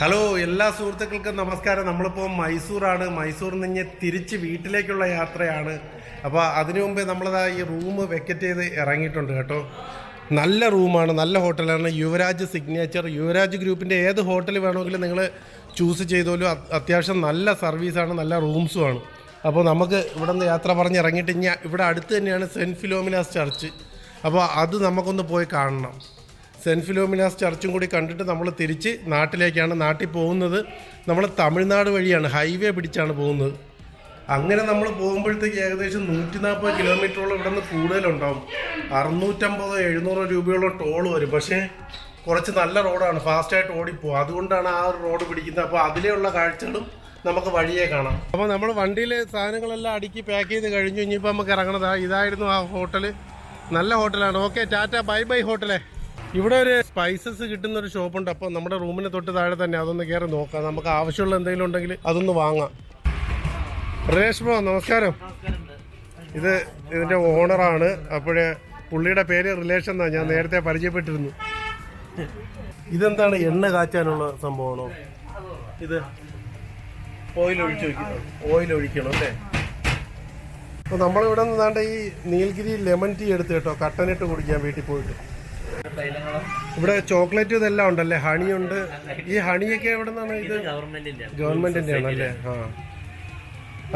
Hello എല്ലാ സുഹൃത്തുക്കൾക്കും നമസ്കാരം. നമ്മളിപ്പോൾ മൈസൂറാണ്. മൈസൂർ നിന്ന് തിരിച്ച് വീട്ടിലേക്കുള്ള യാത്രയാണ്. അപ്പോൾ അതിനു മുമ്പേ നമ്മളതാ ഈ റൂം വെക്കറ്റ് ചെയ്ത് ഇറങ്ങിയിട്ടുണ്ട് കേട്ടോ. നല്ല റൂമാണ് നല്ല ഹോട്ടലാണ്. യുവരാജ് സിഗ്നേച്ചർ യുവരാജ് ഗ്രൂപ്പിന്റെ ഏത് ഹോട്ടൽ വേണമെങ്കിലും നിങ്ങൾ ചൂസ് ചെയ്തോലും അത് അത്യാവശ്യം നല്ല സർവീസാണ് നല്ല റൂംസുമാണ്. അപ്പോൾ നമുക്ക് ഇവിടെ നിന്ന് യാത്ര പറഞ്ഞ് ഇറങ്ങിയിട്ട് ഇനി ഇവിടെ അടുത്ത് തന്നെയാണ് സെന്റ് ഫിലോമിനാസ് ചർച്ച്. അപ്പോൾ അത് നമുക്കൊന്ന് പോയി കാണണം. സെന്റ് ഫിലോമിനാസ് ചർച്ചും കൂടി കണ്ടിട്ട് നമ്മൾ തിരിച്ച് നാട്ടിലേക്കാണ് നാട്ടിൽ പോകുന്നത്. നമ്മൾ തമിഴ്നാട് വഴിയാണ് ഹൈവേ പിടിച്ചാണ് പോകുന്നത്. അങ്ങനെ നമ്മൾ പോകുമ്പോഴത്തേക്ക് ഏകദേശം നൂറ്റി നാൽപ്പത് കിലോമീറ്ററോളം ഇവിടെ നിന്ന് കൂടുതലുണ്ടാവും. അറുന്നൂറ്റമ്പതോ എഴുന്നൂറോ രൂപയോളം ടോൾ വരും. പക്ഷേ കുറച്ച് നല്ല റോഡാണ് ഫാസ്റ്റായിട്ട് ഓടിപ്പോകും അതുകൊണ്ടാണ് ആ റോഡ് പിടിക്കുന്നത്. അപ്പോൾ അതിലെയുള്ള കാഴ്ചകളും നമുക്ക് വഴിയെ കാണാം. അപ്പോൾ നമ്മൾ വണ്ടിയിൽ സാധനങ്ങളെല്ലാം അടുക്കി പാക്ക് ചെയ്ത് കഴിഞ്ഞു. ഇനിയിപ്പോൾ നമുക്ക് ഇറങ്ങണതാ ഇതായിരുന്നു ആ ഹോട്ടൽ നല്ല ഹോട്ടലാണ്. Okay tata. ബൈ ബൈ ഹോട്ടലേ. ഇവിടെ ഒരു സ്പൈസസ് കിട്ടുന്ന ഒരു ഷോപ്പ് ഉണ്ട്. അപ്പോൾ നമ്മുടെ റൂമിന് തൊട്ട് താഴെ തന്നെ അതൊന്ന് കയറി നോക്കാം. നമുക്ക് ആവശ്യമുള്ള എന്തെങ്കിലും ഉണ്ടെങ്കിൽ അതൊന്ന് വാങ്ങാം. ബ്രോ നമസ്കാരം. ഇത് ഇതിന്റെ ഓണറാണ് അപ്പോഴേ പുള്ളിയുടെ പേര് റിലേഷൻ എന്നാണ് ഞാൻ നേരത്തെ പരിചയപ്പെട്ടിരുന്നു. ഇതെന്താണ് എണ്ണ കാച്ചാനുള്ള സംഭവമാണോ? ഇത് ഓയിൽ ഒഴിച്ച് വെക്കണം ഓയിൽ ഒഴിക്കണം അല്ലേ? അപ്പോൾ നമ്മളിവിടെ നിന്നാണ്ട് ഈ നീൽഗിരി ലെമൺ ടീ എടുത്ത് കേട്ടോ കട്ടനിട്ട് കുടിക്കാൻ വീട്ടിൽ പോയിട്ട്. ഇവിടെ ചോക്ലേറ്റ് ഇതെല്ലാം ഉണ്ടല്ലേ? ഹണി ഉണ്ട് ഈ ഹണിയൊക്കെ എവിടെ നിന്നാണ് ഇത് ഗവൺമെന്റിന്റെ ആണല്ലേ ആ.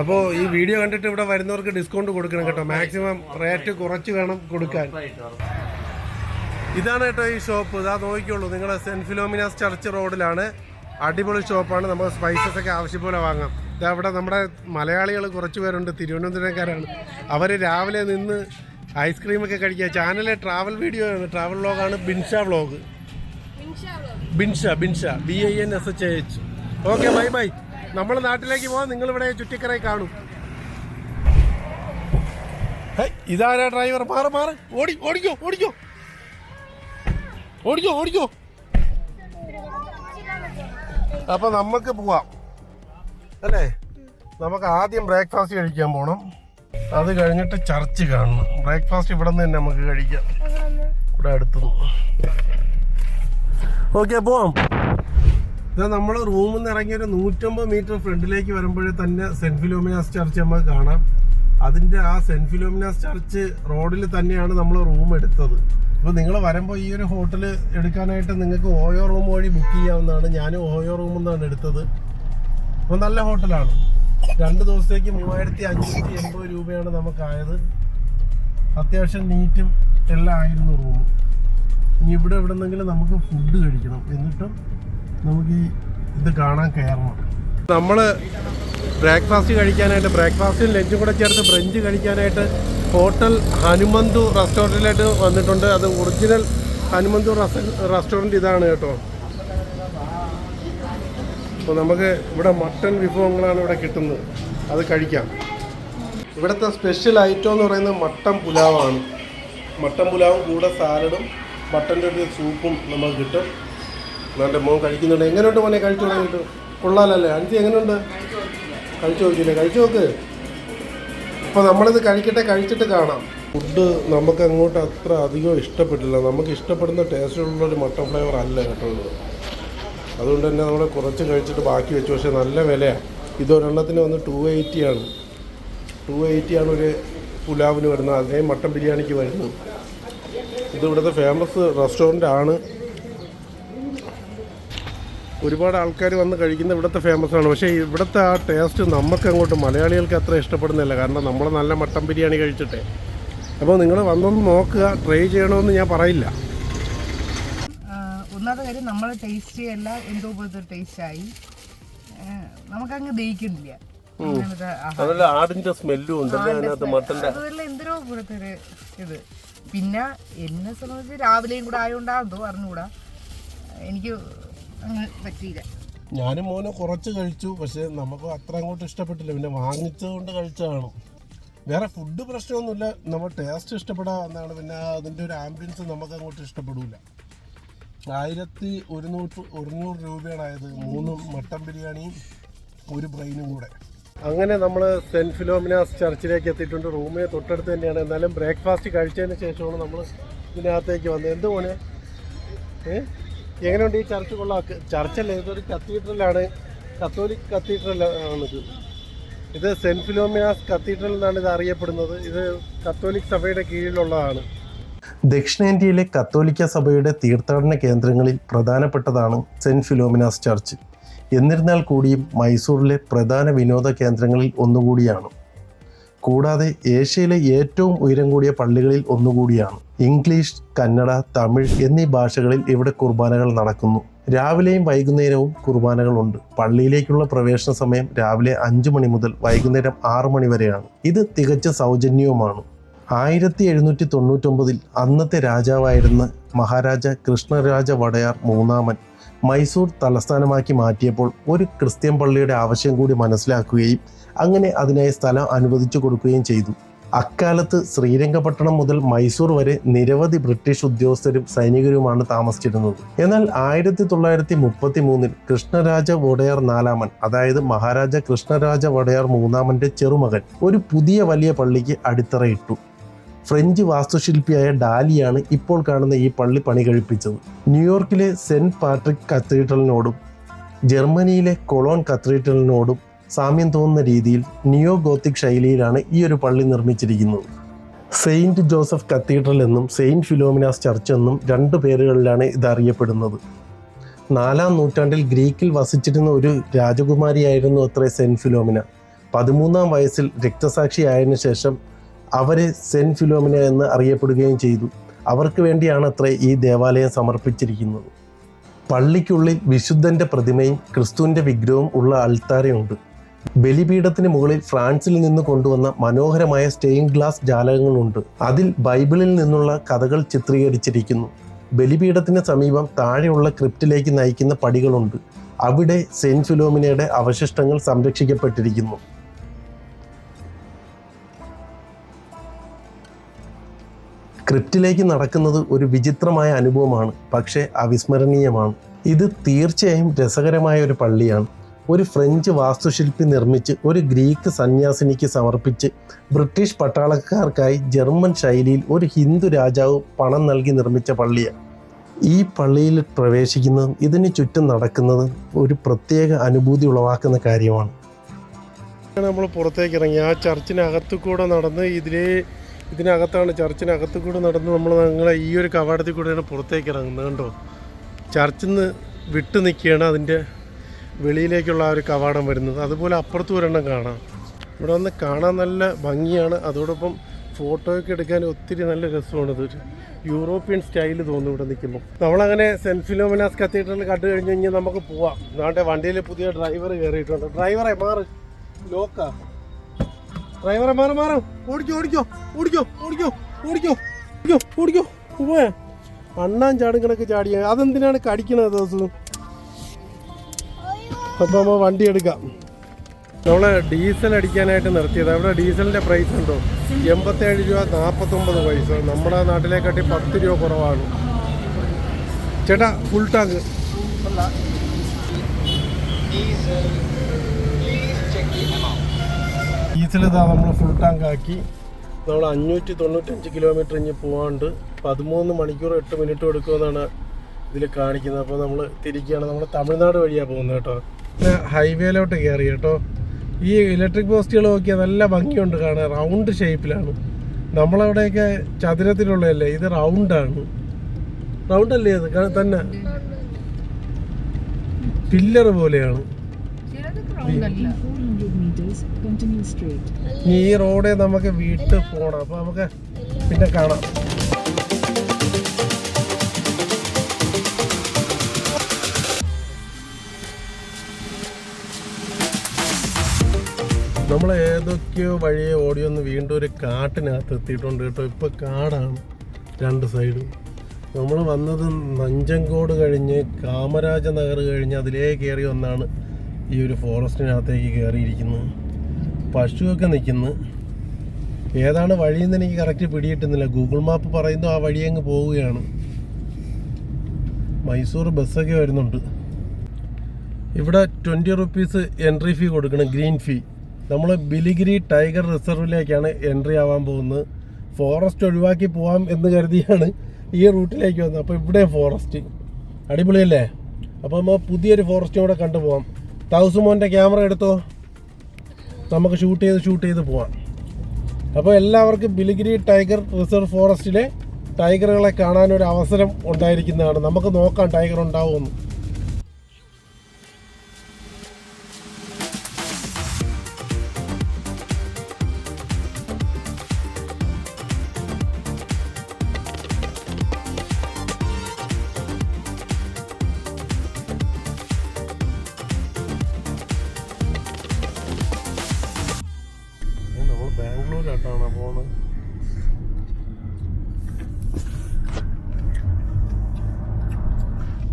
അപ്പോ ഈ വീഡിയോ കണ്ടിട്ട് ഇവിടെ വരുന്നവർക്ക് ഡിസ്കൗണ്ട് കൊടുക്കണം കേട്ടോ. മാക്സിമം റേറ്റ് കുറച്ച് വേണം കൊടുക്കാൻ. ഇതാണ് കേട്ടോ ഈ ഷോപ്പ് ഇതാ നോക്കിക്കോളൂ. നിങ്ങളുടെ സെന്റ് ഫിലോമിനാസ് ചർച്ച് റോഡിലാണ് അടിപൊളി ഷോപ്പാണ് നമ്മൾ സ്പൈസസ് ഒക്കെ ആവശ്യം പോലെ വാങ്ങാം. ഇതവിടെ നമ്മുടെ മലയാളികൾ കുറച്ച് പേരുണ്ട്. തിരുവനന്തപുരംകാരാണ്. അവർ രാവിലെ നിന്ന് ഐസ്ക്രീം ഒക്കെ കഴിക്കുക. ചാനലിലെ ട്രാവൽ വീഡിയോ ആണ് ട്രാവൽ വ്ളോഗാണ് Binsha vlog Binsha Binsha. B I N S H H okay bye bye നമ്മൾ നാട്ടിലേക്ക് പോകാം നിങ്ങൾ ഇവിടെ ചുറ്റിക്കറയിൽ കാണും ഇതാരാ ഡ്രൈവർ മാറ് മാറ്. ഓടി ഓടിക്കോ ഓടിക്കോ. ഓടിക്കോ ഓടിക്കോ. അപ്പൊ നമുക്ക് പോവാം. അല്ലേ? നമുക്ക് ആദ്യം ബ്രേക്ക്ഫാസ്റ്റ് കഴിക്കാൻ പോണം. അത് കഴിഞ്ഞിട്ട് ചർച്ച് കാണണം. ബ്രേക്ക്ഫാസ്റ്റ് ഇവിടെ നിന്ന് തന്നെ നമുക്ക് കഴിക്കാം. ഇവിടെ അടുത്തു ഓക്കെ പോവാം. ഇതാ നമ്മൾ റൂമിൽ നിന്ന് ഇറങ്ങിയ ഒരു നൂറ്റമ്പത് മീറ്റർ ഫ്രണ്ടിലേക്ക് വരുമ്പോഴേ തന്നെ സെന്റ് ഫിലോമിനാസ് ചർച്ച് നമുക്ക് കാണാം. അതിന്റെ ആ സെന്റ് ഫിലോമിനാസ് ചർച്ച് റോഡിൽ തന്നെയാണ് നമ്മൾ റൂം എടുത്തത്. അപ്പോൾ നിങ്ങൾ വരുമ്പോൾ ഈ ഒരു ഹോട്ടൽ എടുക്കാനായിട്ട് നിങ്ങൾക്ക് ഓയോ റൂം വഴി ബുക്ക് ചെയ്യാവുന്നതാണ്. ഞാനും ഓയോ റൂമിൽ നിന്നാണ് എടുത്തത്. അപ്പോൾ നല്ല ഹോട്ടലാണ് രണ്ട് ദിവസത്തേക്ക് മൂവായിരത്തി അഞ്ഞൂറ്റി എൺപത് രൂപയാണ് നമുക്കായത്. അത്യാവശ്യം നീറ്റും എല്ലാം ആയിരുന്നു റൂം ഇനി ഇവിടെ എവിടെ നിന്നെങ്കിലും നമുക്ക് ഫുഡ് കഴിക്കണം. എന്നിട്ടും നമുക്ക് ഈ ഇത് കാണാൻ കയറണം. നമ്മൾ ബ്രേക്ക്ഫാസ്റ്റ് കഴിക്കാനായിട്ട് ബ്രേക്ക്ഫാസ്റ്റും ലഞ്ചും കൂടെ ചേർത്ത് ബ്രഞ്ച് കഴിക്കാനായിട്ട് ഹോട്ടൽ ഹനുമന്തു റെസ്റ്റോറന്റിലായിട്ട് വന്നിട്ടുണ്ട്. അത് ഒറിജിനൽ ഹനുമന്തു റെസ്റ്റോറന്റ് ഇതാണ് കേട്ടോ. അപ്പോൾ നമുക്ക് ഇവിടെ മട്ടൺ വിഭവങ്ങളാണ് ഇവിടെ കിട്ടുന്നത്. അത് കഴിക്കാം. ഇവിടുത്തെ സ്പെഷ്യൽ ഐറ്റം എന്ന് പറയുന്നത് മട്ടൻ പുലാവാണ്. മട്ടൻ പുലാവും കൂടെ സാലഡും മട്ടന്റെ ഒരു സൂപ്പും നമുക്ക് കിട്ടും. എന്റെ മോൻ കഴിക്കുന്നുണ്ട്. എങ്ങനെയുണ്ട് മോനെ? കഴിച്ചു തുടങ്ങിയിട്ട്. കൊള്ളാലല്ലേ? അഞ്ചി എങ്ങനെയുണ്ട്? കഴിച്ചു നോക്കിയില്ലേ? കഴിച്ചു നോക്ക്. അപ്പോൾ നമ്മളിത് കഴിക്കട്ടെ കഴിച്ചിട്ട് കാണാം. ഫുഡ് നമുക്ക് അങ്ങോട്ട് അത്ര അധികം ഇഷ്ടപ്പെട്ടില്ല. നമുക്ക് ഇഷ്ടപ്പെടുന്ന ടേസ്റ്റുള്ളൊരു മട്ടൻ ഫ്ലേവർ അല്ല കേട്ടോ അതുകൊണ്ട് തന്നെ നമ്മൾ കുറച്ച് കഴിച്ചിട്ട് ബാക്കി വെച്ചു. പക്ഷേ നല്ല വിലയാണ് ഇതൊരെണ്ണത്തിന് വന്ന് ടു എയ്റ്റി ആണ്. ടു എയ്റ്റി ആണ് ഒരു പുലാവിന് വരുന്നത്. അതേ മട്ടൻ ബിരിയാണിക്ക് വരുന്നത്. ഇത് ഇവിടുത്തെ ഫേമസ് റെസ്റ്റോറന്റ് ആണ്. ഒരുപാട് ആൾക്കാർ വന്ന് കഴിക്കുന്ന ഇവിടുത്തെ ഫേമസ് ആണ്. പക്ഷേ ഇവിടുത്തെ ആ ടേസ്റ്റ് നമുക്ക് അങ്ങോട്ട് മലയാളികൾക്ക് അത്ര ഇഷ്ടപ്പെടുന്നില്ല. കാരണം നമ്മൾ നല്ല മട്ടൻ ബിരിയാണി കഴിച്ചിട്ടേ. അപ്പോൾ നിങ്ങൾ വന്നൊന്ന് നോക്കുക ട്രൈ ചെയ്യണമെന്ന് ഞാൻ പറയില്ല. ഒന്നാമത്തെ കാര്യം നമ്മൾ ടേസ്റ്റ് ചെയ്യല്ല എന്തോ പോലത്തെ ടേസ്റ്റ് ആയി. നമുക്കങ്ങ് ദഹിക്കുന്നില്ല. അതല്ല സ്മെല്ലും ഉണ്ടല്ലേ അതിനകത്ത് മട്ടന്റെ അതുപോലെ എന്തിനോ പോലത്തെ ഒരു ഇത്. പിന്നെ എന്നെ സംബന്ധിച്ച് രാവിലെയും കൂടെ ആയതുകൊണ്ടാണെന്തോ അറിഞ്ഞുകൂടാ എനിക്ക് അങ്ങ് പറ്റിയില്ല. ഞാനും മോനെ കുറച്ച് കഴിച്ചു പക്ഷെ നമുക്ക് അത്ര അങ്ങോട്ട് ഇഷ്ടപ്പെട്ടില്ല. പിന്നെ വാങ്ങിച്ചതുകൊണ്ട് കഴിച്ചതാണ്. വേറെ ഫുഡ് പ്രശ്നമൊന്നുമില്ല. നമ്മൾ ടേസ്റ്റ് ഇഷ്ടപ്പെടാവുന്നതാണ് പിന്നെ അതിന്റെ ഒരു ആംബിയൻസ് നമുക്ക് അങ്ങോട്ട് ഇഷ്ടപ്പെടില്ല ആയിരത്തി ഒരുന്നൂറ്റി ഒരുന്നൂറ് രൂപയാണ് ആയത്. മൂന്ന് മട്ടൻ ബിരിയാണിയും ഒരു ബ്രെയിനും കൂടെ. അങ്ങനെ നമ്മൾ സെന്റ് ഫിലോമിനാസ് ചർച്ചിലേക്ക് എത്തിയിട്ടുണ്ട്. റൂമേ തൊട്ടടുത്ത് തന്നെയാണ്. എന്നാലും ബ്രേക്ക്ഫാസ്റ്റ് കഴിച്ചതിന് ശേഷമാണ് നമ്മൾ ഇതിനകത്തേക്ക് വന്നത്. എന്ത് പോണേ ഏഹ് എങ്ങനെയുണ്ട് ഈ ചർച്ച് കൊള്ളാം ചർച്ചല്ല ഇതൊരു കത്തീഡ്രലാണ്. കത്തോലിക് കത്തീഡ്രലാണിത് ഇത്. സെന്റ് ഫിലോമിനാസ് കത്തീഡ്രൽ എന്നാണ് ഇത് അറിയപ്പെടുന്നത്. ഇത് കത്തോലിക് സഭയുടെ കീഴിലുള്ളതാണ്. ദക്ഷിണേന്ത്യയിലെ കത്തോലിക്ക സഭയുടെ തീർത്ഥാടന കേന്ദ്രങ്ങളിൽ പ്രധാനപ്പെട്ടതാണ് സെന്റ് ഫിലോമിനാസ് ചർച്ച്. എന്നിരുന്നാൽ കൂടിയും മൈസൂറിലെ പ്രധാന വിനോദ കേന്ദ്രങ്ങളിൽ ഒന്നുകൂടിയാണ്. കൂടാതെ ഏഷ്യയിലെ ഏറ്റവും ഉയരം കൂടിയ പള്ളികളിൽ ഒന്നുകൂടിയാണ്. ഇംഗ്ലീഷ് കന്നഡ തമിഴ് എന്നീ ഭാഷകളിൽ ഇവിടെ കുർബാനകൾ നടക്കുന്നു. രാവിലെയും വൈകുന്നേരവും കുർബാനകളുണ്ട്. പള്ളിയിലേക്കുള്ള പ്രവേശന സമയം രാവിലെ അഞ്ചു മണി മുതൽ വൈകുന്നേരം ആറു മണി വരെയാണ്. ഇത് തികച്ച സൗജന്യവുമാണ്. ആയിരത്തി എഴുന്നൂറ്റി തൊണ്ണൂറ്റൊമ്പതിൽ അന്നത്തെ രാജാവായിരുന്ന മഹാരാജ കൃഷ്ണരാജ വടയാർ മൂന്നാമൻ മൈസൂർ തലസ്ഥാനമാക്കി മാറ്റിയപ്പോൾ ഒരു ക്രിസ്ത്യൻ പള്ളിയുടെ ആവശ്യം കൂടി മനസ്സിലാക്കുകയും അങ്ങനെ അതിനായി സ്ഥലം അനുവദിച്ചു കൊടുക്കുകയും ചെയ്തു. അക്കാലത്ത് ശ്രീരംഗപട്ടണം മുതൽ മൈസൂർ വരെ നിരവധി ബ്രിട്ടീഷ് ഉദ്യോഗസ്ഥരും സൈനികരുമാണ് താമസിച്ചിരുന്നത്. എന്നാൽ ആയിരത്തി തൊള്ളായിരത്തി മുപ്പത്തി മൂന്നിൽ കൃഷ്ണരാജ വടയാർ നാലാമൻ അതായത് മഹാരാജ കൃഷ്ണരാജ വടയാർ മൂന്നാമന്റെ ചെറുമകൻ ഒരു പുതിയ വലിയ പള്ളിക്ക് അടിത്തറയിട്ടു ഫ്രഞ്ച് വാസ്തുശില്പിയായ ഡാലിയാണ് ഇപ്പോൾ കാണുന്ന ഈ പള്ളി പണി കഴിപ്പിച്ചത്. ന്യൂയോർക്കിലെ സെന്റ് പാട്രിക് കത്തീഡ്രലിനോടും ജർമ്മനിയിലെ കൊളോൺ കത്തീഡ്രലിനോടും സാമ്യം തോന്നുന്ന രീതിയിൽ നിയോ ഗോത്തിക് ശൈലിയിലാണ് ഈ ഒരു പള്ളി നിർമ്മിച്ചിരിക്കുന്നത്. സെയിന്റ് ജോസഫ് കത്തീഡ്രൽ എന്നും സെയിന്റ് ഫിലോമിനാസ് ചർച്ച് എന്നും രണ്ട് പേരുകളിലാണ് ഇത് അറിയപ്പെടുന്നത് നാലാം നൂറ്റാണ്ടിൽ ഗ്രീക്കിൽ വസിച്ചിരുന്ന ഒരു രാജകുമാരിയായിരുന്നു അത്രേ സെന്റ് ഫിലോമിന. പതിമൂന്നാം വയസ്സിൽ രക്തസാക്ഷിയായതിനു ശേഷം അവരെ സെന്റ് ഫിലോമിന എന്ന് അറിയപ്പെടുകയും ചെയ്തു. അവർക്ക് വേണ്ടിയാണ് അത്രേ ഈ ദേവാലയം സമർപ്പിച്ചിരിക്കുന്നത്. പള്ളിക്കുള്ളിൽ വിശുദ്ധന്റെ പ്രതിമയും ക്രിസ്തുവിന്റെ വിഗ്രഹവും ഉള്ള അൾത്താരയുണ്ട് ബലിപീഠത്തിന് മുകളിൽ ഫ്രാൻസിൽ നിന്ന് കൊണ്ടുവന്ന മനോഹരമായ സ്റ്റെയിൻ ഗ്ലാസ് ജാലകങ്ങളുണ്ട്. അതിൽ ബൈബിളിൽ നിന്നുള്ള കഥകൾ ചിത്രീകരിച്ചിരിക്കുന്നു. ബലിപീഠത്തിന് സമീപം താഴെയുള്ള ക്രിപ്റ്റിലേക്ക് നയിക്കുന്ന പടികളുണ്ട്. അവിടെ സെയിന്റ് ഫിലോമിനയുടെ അവശിഷ്ടങ്ങൾ സംരക്ഷിക്കപ്പെട്ടിരിക്കുന്നു. ക്രിപ്റ്റിലേക്ക് നടക്കുന്നത് ഒരു വിചിത്രമായ അനുഭവമാണ് പക്ഷേ അവിസ്മരണീയമാണ്. ഇത് തീർച്ചയായും രസകരമായ ഒരു പള്ളിയാണ്. ഒരു ഫ്രഞ്ച് വാസ്തുശില്പി നിർമ്മിച്ച് ഒരു ഗ്രീക്ക് സന്യാസിനിക്ക് സമർപ്പിച്ച് ബ്രിട്ടീഷ് പട്ടാളക്കാർക്കായി ജർമ്മൻ ശൈലിയിൽ ഒരു ഹിന്ദു രാജാവ് പണം നൽകി നിർമ്മിച്ച പള്ളിയാണ്. ഈ പള്ളിയിൽ പ്രവേശിക്കുന്നതും ഇതിന് ചുറ്റും നടക്കുന്നതും ഒരു പ്രത്യേക അനുഭൂതി ഉളവാക്കുന്ന കാര്യമാണ്. നമ്മൾ പുറത്തേക്ക് ഇറങ്ങി ആ ചർച്ചിനകത്തു കൂടെ നടന്ന് ഇതിലേ ഇതിനകത്താണ് ചർച്ചിനകത്തു കൂടെ നടന്ന് നമ്മൾ ഞങ്ങളെ ഈ ഒരു കവാടത്തിൽ കൂടെയാണ് പുറത്തേക്ക് ഇറങ്ങുന്നത് കണ്ടോ? ചർച്ചിൽ നിന്ന് വിട്ടു നിൽക്കുകയാണ് അതിന്റെ വെളിയിലേക്കുള്ള ആ ഒരു കവാടം വരുന്നത്. അതുപോലെ അപ്പുറത്ത് ഒരെണ്ണം കാണാം. ഇവിടെ വന്ന് കാണാൻ നല്ല ഭംഗിയാണ്. അതോടൊപ്പം ഫോട്ടോയൊക്കെ എടുക്കാൻ ഒത്തിരി നല്ല രസമാണ് ഇതൊരു യൂറോപ്യൻ സ്റ്റൈൽ തോന്നും ഇവിടെ നിൽക്കുമ്പോൾ. നമ്മളങ്ങനെ സെന്റ് ഫിലോമിനാസ് കത്തീഡ്രൽ കണ്ടു കഴിഞ്ഞ് കഴിഞ്ഞാൽ നമുക്ക് പോവാം. നാട്ടെ വണ്ടിയിൽ പുതിയ ഡ്രൈവർ കയറിയിട്ടുണ്ട്. ഡ്രൈവറെ മാറ്. ലോക്കാ. ഡ്രൈവറെ മാറും മാറും. ഓടിക്കോ ഓടിക്കോ ഓടിക്കോ ഓടിക്കോ ഓടിക്കോ ഓടിക്കോ ഓടിക്കോ. പോയാ അണ്ണാൻ ചാടും കണക്ക് ചാടിയ അതെന്തിനാണ് കടിക്കണത് ദിവസവും അപ്പൊ നമ്മൾ വണ്ടി എടുക്കാം. നമ്മൾ ഡീസൽ അടിക്കാനായിട്ട് നിർത്തിയത്. അവിടെ ഡീസലിന്റെ പ്രൈസ് ഉണ്ടോ? എൺപത്തേഴ് രൂപ നാൽപ്പത്തൊമ്പത് പൈസ. നമ്മുടെ നാട്ടിലേക്കാട്ടി പത്ത് രൂപ കുറവാണ്. ചേട്ടാ ഫുൾ ടാങ്ക് ഡീസൽ. ഇതാ നമ്മൾ ഫുൾ ടാങ്ക് ആക്കി. നമ്മൾ അഞ്ഞൂറ്റി തൊണ്ണൂറ്റഞ്ച് കിലോമീറ്റർ ഇനി പോകാണ്ട് പതിമൂന്ന് മണിക്കൂർ എട്ട് മിനിറ്റ് എടുക്കുമെന്നാണ് ഇതിൽ കാണിക്കുന്നത്. അപ്പോൾ നമ്മൾ തിരിക്കുകയാണ് നമ്മൾ തമിഴ്നാട് വഴിയാണ് പോകുന്നത് കേട്ടോ. പിന്നെ ഹൈവേയിലോട്ട് കയറി കേട്ടോ. ഈ ഇലക്ട്രിക് പോസ്റ്റുകൾ നോക്കിയാൽ നല്ല ഭംഗിയുണ്ട് കാണാൻ. റൗണ്ട് ഷേപ്പിലാണ് നമ്മളവിടെയൊക്കെ ചതുരത്തിലുള്ളതല്ലേ? ഇത് റൗണ്ടാണ് റൗണ്ടല്ലേ അത് തന്നെ. പില്ലർ പോലെയാണ്. ഈ റോഡേ നമുക്ക് വീട്ടിൽ പോണം. അപ്പൊ നമുക്ക് പിന്നെ കാണാം. നമ്മൾ ഏതൊക്കെയോ വഴിയെ ഓടിയൊന്ന് വീണ്ടും ഒരു കാട്ടിനകത്ത് എത്തിയിട്ടുണ്ട് കേട്ടോ. ഇപ്പൊ കാടാണ് രണ്ട് സൈഡും. നമ്മൾ വന്നത് നഞ്ചങ്കോട് കഴിഞ്ഞ് കാമരാജ നഗർ കഴിഞ്ഞ് അതിലേ കയറി വന്നാണ് ഈ ഒരു ഫോറസ്റ്റിനകത്തേക്ക് കയറിയിരിക്കുന്നു. പശുവൊക്കെ നിൽക്കുന്നു. ഏതാണ് വഴിയെന്ന് എനിക്ക് കറക്റ്റ് പിടിയിട്ടുന്നില്ല ഗൂഗിൾ മാപ്പ് പറയുന്നു ആ വഴി അങ്ങ് പോവുകയാണ്. മൈസൂർ ബസ്സൊക്കെ വരുന്നുണ്ട്. ഇവിടെ ട്വന്റി റുപ്പീസ് എൻട്രി ഫീ കൊടുക്കണം ഗ്രീൻ ഫീ നമ്മൾ ബിലിഗിരി ടൈഗർ റിസർവിലേക്കാണ് എൻട്രി ആവാൻ പോകുന്നത്. ഫോറസ്റ്റ് ഒഴിവാക്കി പോവാം എന്ന് കരുതിയാണ് ഈ റൂട്ടിലേക്ക് വന്നത്. അപ്പോൾ ഇവിടെ ഫോറസ്റ്റ് അടിപൊളിയല്ലേ? അപ്പോൾ നമ്മൾ പുതിയൊരു ഫോറസ്റ്റും കൂടെ കണ്ടുപോകാം തൗസുമോന്റെ ക്യാമറ എടുത്തോ? നമുക്ക് ഷൂട്ട് ചെയ്ത് ഷൂട്ട് ചെയ്ത് പോവാം. അപ്പോൾ എല്ലാവർക്കും ബിലിഗിരി ടൈഗർ റിസർവ് ഫോറസ്റ്റിലെ ടൈഗറുകളെ കാണാനൊരു അവസരം ഉണ്ടായിരിക്കുന്നതാണ്. നമുക്ക് നോക്കാം ടൈഗർ ഉണ്ടാവുമെന്ന്.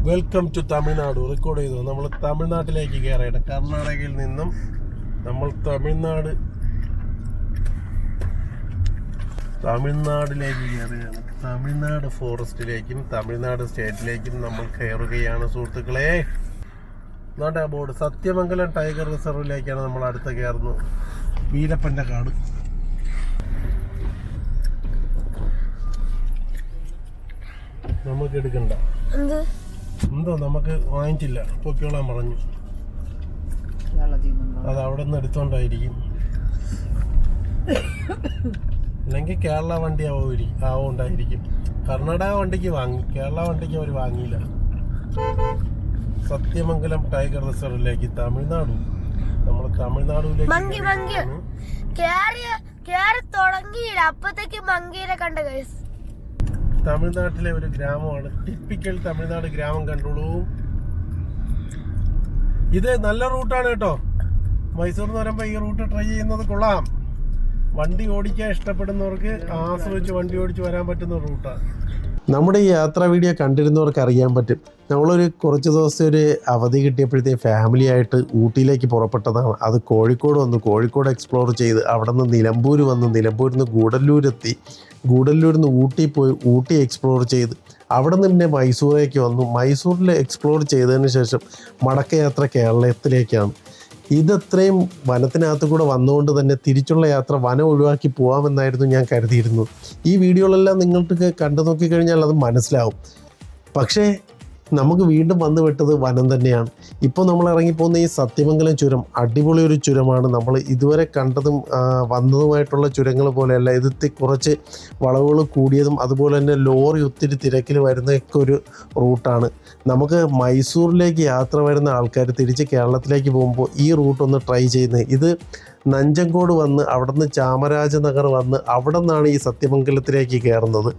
Welcome to Tamil Nadu. റെക്കോർഡ് ചെയ്തു? നമ്മൾ തമിഴ്നാട്ടിലേക്ക് കയറിയിട്ട് കർണാടകയിൽ നിന്നും നമ്മൾ തമിഴ്നാട് തമിഴ്നാടിലേക്ക് കയറുകയാണ് തമിഴ്നാട് ഫോറസ്റ്റിലേക്കും തമിഴ്നാട് സ്റ്റേറ്റിലേക്കും നമ്മൾ കയറുകയാണ് സുഹൃത്തുക്കളെ. നോട്ടെ ബോർഡ് സത്യമംഗലം ടൈഗർ റിസർവിലേക്കാണ് നമ്മൾ അടുത്ത് കയറുന്നത്. വീരപ്പന്റെ കാട്. നമുക്ക് എടുക്കണ്ട. എന്തോ നമുക്ക് വാങ്ങിച്ചില്ല. പൊക്കോളാൻ പറഞ്ഞു. അത് അവിടെ നിന്ന് എടുത്തോണ്ടായിരിക്കും. അല്ലെങ്കിൽ കേരള വണ്ടി ആവും ആവുണ്ടായിരിക്കും. കർണാടക വണ്ടിക്ക് വാങ്ങി. കേരള വണ്ടിക്ക് അവർ വാങ്ങിയില്ല. സത്യമംഗലം ടൈഗർ റിസർവിലേക്ക് തമിഴ്നാടു. നമ്മൾ തമിഴ്നാടുവിലേക്ക് തുടങ്ങിയില്ല. അപ്പത്തേക്ക് മങ്കീനെ കണ്ട ഗൈസ് തമിഴ്നാട്ടിലെ ഒരു ഗ്രാമമാണ്. ടിപ്പിക്കൽ തമിഴ്നാട് ഗ്രാമം കണ്ടോളൂ. ഇത് നല്ല റൂട്ടാണ് കേട്ടോ. മൈസൂർ എന്ന് പറയുമ്പോൾ ഈ റൂട്ട് ട്രൈ ചെയ്യുന്നത് കൊള്ളാം. വണ്ടി ഓടിക്കാൻ ഇഷ്ടപ്പെടുന്നവർക്ക് ആസ്വദിച്ച് വണ്ടി ഓടിച്ച് വരാൻ പറ്റുന്ന റൂട്ടാണ് നമ്മുടെ ഈ യാത്രാ വീഡിയോ കണ്ടിരുന്നവർക്ക് അറിയാൻ പറ്റും. നമ്മളൊരു കുറച്ച് ദിവസത്തെ ഒരു അവധി കിട്ടിയപ്പോഴത്തേക്ക് ഫാമിലി ആയിട്ട് ഊട്ടിയിലേക്ക് പുറപ്പെട്ടതാണ്. അത് കോഴിക്കോട് വന്ന്. കോഴിക്കോട് എക്സ്പ്ലോർ ചെയ്ത് അവിടെ നിന്ന് നിലമ്പൂർ വന്ന്. നിലമ്പൂരിൽ നിന്ന് ഗൂഡല്ലൂരെത്തി. ഗൂഡല്ലൂരിൽ നിന്ന് ഊട്ടി പോയി ഊട്ടി എക്സ്പ്ലോർ ചെയ്ത് അവിടെ നിന്ന് പിന്നെ മൈസൂരേക്ക് വന്നു. മൈസൂരിൽ എക്സ്പ്ലോർ ചെയ്തതിന് ശേഷം മടക്കയാത്ര കേരളത്തിലേക്കാണ്. ഇതത്രയും വനത്തിനകത്ത് കൂടെ വന്നുകൊണ്ട് തന്നെ തിരിച്ചുള്ള യാത്ര വനം ഒഴിവാക്കി പോകാമെന്നായിരുന്നു ഞാൻ കരുതിയിരുന്നത്. ഈ വീഡിയോകളെല്ലാം നിങ്ങൾക്ക് കണ്ടു നോക്കിക്കഴിഞ്ഞാൽ അത് മനസ്സിലാവും. പക്ഷേ നമുക്ക് വീണ്ടും വന്നു വിട്ടത് വനം തന്നെയാണ്. ഇപ്പോൾ നമ്മൾ ഇറങ്ങിപ്പോകുന്ന ഈ സത്യമംഗലം ചുരം അടിപൊളി ഒരു ചുരമാണ്. നമ്മൾ ഇതുവരെ കണ്ടതും വന്നതുമായിട്ടുള്ള ചുരങ്ങൾ പോലെയല്ല. ഇത് കുറച്ച് വളവുകൾ കൂടിയതും അതുപോലെ തന്നെ ലോറി ഒത്തിരി തിരക്കിൽ വരുന്നതൊക്കെ ഒരു റൂട്ടാണ്. നമുക്ക് മൈസൂരിലേക്ക് യാത്ര വരുന്ന ആൾക്കാർ തിരിച്ച് കേരളത്തിലേക്ക് പോകുമ്പോൾ ഈ റൂട്ട് ഒന്ന് ട്രൈ ചെയ്യുന്നത് ഇത് നഞ്ചങ്കോട് വന്ന് അവിടെ നിന്ന് ചാമരാജനഗർ വന്ന് അവിടെ നിന്നാണ് ഈ സത്യമംഗലത്തിലേക്ക് കയറുന്നത്.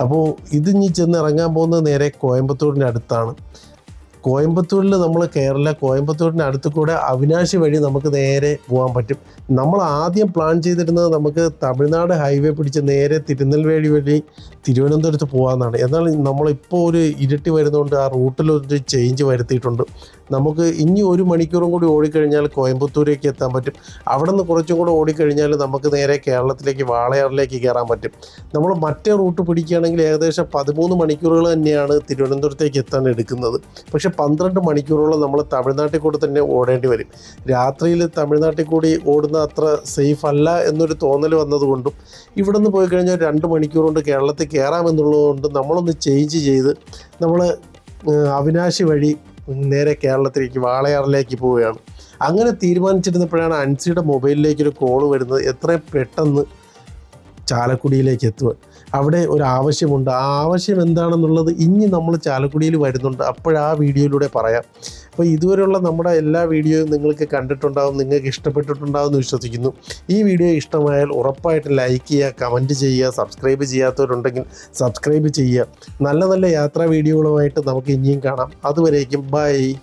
അപ്പോൾ ഇത് ഇനി ചെന്ന് ഇറങ്ങാൻ പോകുന്നത് നേരെ കോയമ്പത്തൂരിന്റെ അടുത്താണ് കോയമ്പത്തൂരിൽ നമ്മൾ കേരള കോയമ്പത്തൂരിന്റെ അടുത്ത് കൂടെ അവിനാശി വഴി നമുക്ക് നേരെ പോകാൻ പറ്റും. നമ്മൾ ആദ്യം പ്ലാൻ ചെയ്തിരുന്നത് നമുക്ക് തമിഴ്നാട് ഹൈവേ പിടിച്ച് നേരെ തിരുനെൽവേലി വഴി തിരുവനന്തപുരത്ത് പോകാമെന്നാണ് എന്നാൽ നമ്മളിപ്പോൾ ഒരു ഇരുട്ടി വരുന്നതുകൊണ്ട് ആ റൂട്ടിലൊരു ചേഞ്ച് വരുത്തിയിട്ടുണ്ട്. നമുക്ക് ഇനി ഒരു മണിക്കൂറും കൂടി ഓടിക്കഴിഞ്ഞാൽ കോയമ്പത്തൂരേക്ക് എത്താൻ പറ്റും. അവിടെ നിന്ന് കുറച്ചും കൂടെ ഓടിക്കഴിഞ്ഞാൽ നമുക്ക് നേരെ കേരളത്തിലേക്ക് വാളയാറിലേക്ക് കയറാൻ പറ്റും. നമ്മൾ മറ്റേ റൂട്ട് പിടിക്കുകയാണെങ്കിൽ ഏകദേശം പതിമൂന്ന് മണിക്കൂറുകൾ തന്നെയാണ് തിരുവനന്തപുരത്തേക്ക് എത്താൻ എടുക്കുന്നത്. പക്ഷേ പന്ത്രണ്ട് മണിക്കൂറോളം നമ്മൾ തമിഴ്നാട്ടിൽ കൂടെ തന്നെ ഓടേണ്ടി വരും. രാത്രിയിൽ തമിഴ്നാട്ടിൽ കൂടി ഓടുന്ന അത്ര സേഫ് അല്ല എന്നൊരു തോന്നൽ വന്നതുകൊണ്ടും ഇവിടെ നിന്ന് പോയി കഴിഞ്ഞാൽ രണ്ട് മണിക്കൂർ കൊണ്ട് കേരളത്തിൽ കയറാമെന്നുള്ളതുകൊണ്ട് നമ്മളൊന്ന് ചേഞ്ച് ചെയ്ത് നമ്മൾ അവിനാശി വഴി നേരെ കേരളത്തിലേക്ക് വാളയാറിലേക്ക് പോവുകയാണ്. അങ്ങനെ തീരുമാനിച്ചിരുന്നപ്പോഴാണ് അൻസിയുടെ മൊബൈലിലേക്ക് ഒരു കോൾ വരുന്നത് എത്രയും പെട്ടെന്ന് ചാലക്കുടിയിലേക്ക് എത്തുക അവിടെ ഒരു ആവശ്യമുണ്ട്. ആ ആവശ്യം എന്താണെന്നുള്ളത് ഇനി നമ്മൾ ചാലക്കുടിയിൽ വരുന്നുണ്ട്. അപ്പോഴാ വീഡിയോയിലൂടെ പറയാം. അപ്പോൾ ഇതുവരെയുള്ള നമ്മുടെ എല്ലാ വീഡിയോയും നിങ്ങൾക്ക് കണ്ടിട്ടുണ്ടാവും നിങ്ങൾക്ക് ഇഷ്ടപ്പെട്ടിട്ടുണ്ടാവും എന്ന് വിശ്വസിക്കുന്നു. ഈ വീഡിയോ ഇഷ്ടമായാൽ ഉറപ്പായിട്ട് ലൈക്ക് ചെയ്യുക കമന്റ് ചെയ്യുക സബ്സ്ക്രൈബ് ചെയ്യാത്തവരുണ്ടെങ്കിൽ സബ്സ്ക്രൈബ് ചെയ്യുക. നല്ല നല്ല യാത്രാ വീഡിയോകളുമായിട്ട് നമുക്ക് ഇനിയും കാണാം. അതുവരേക്കും ബൈ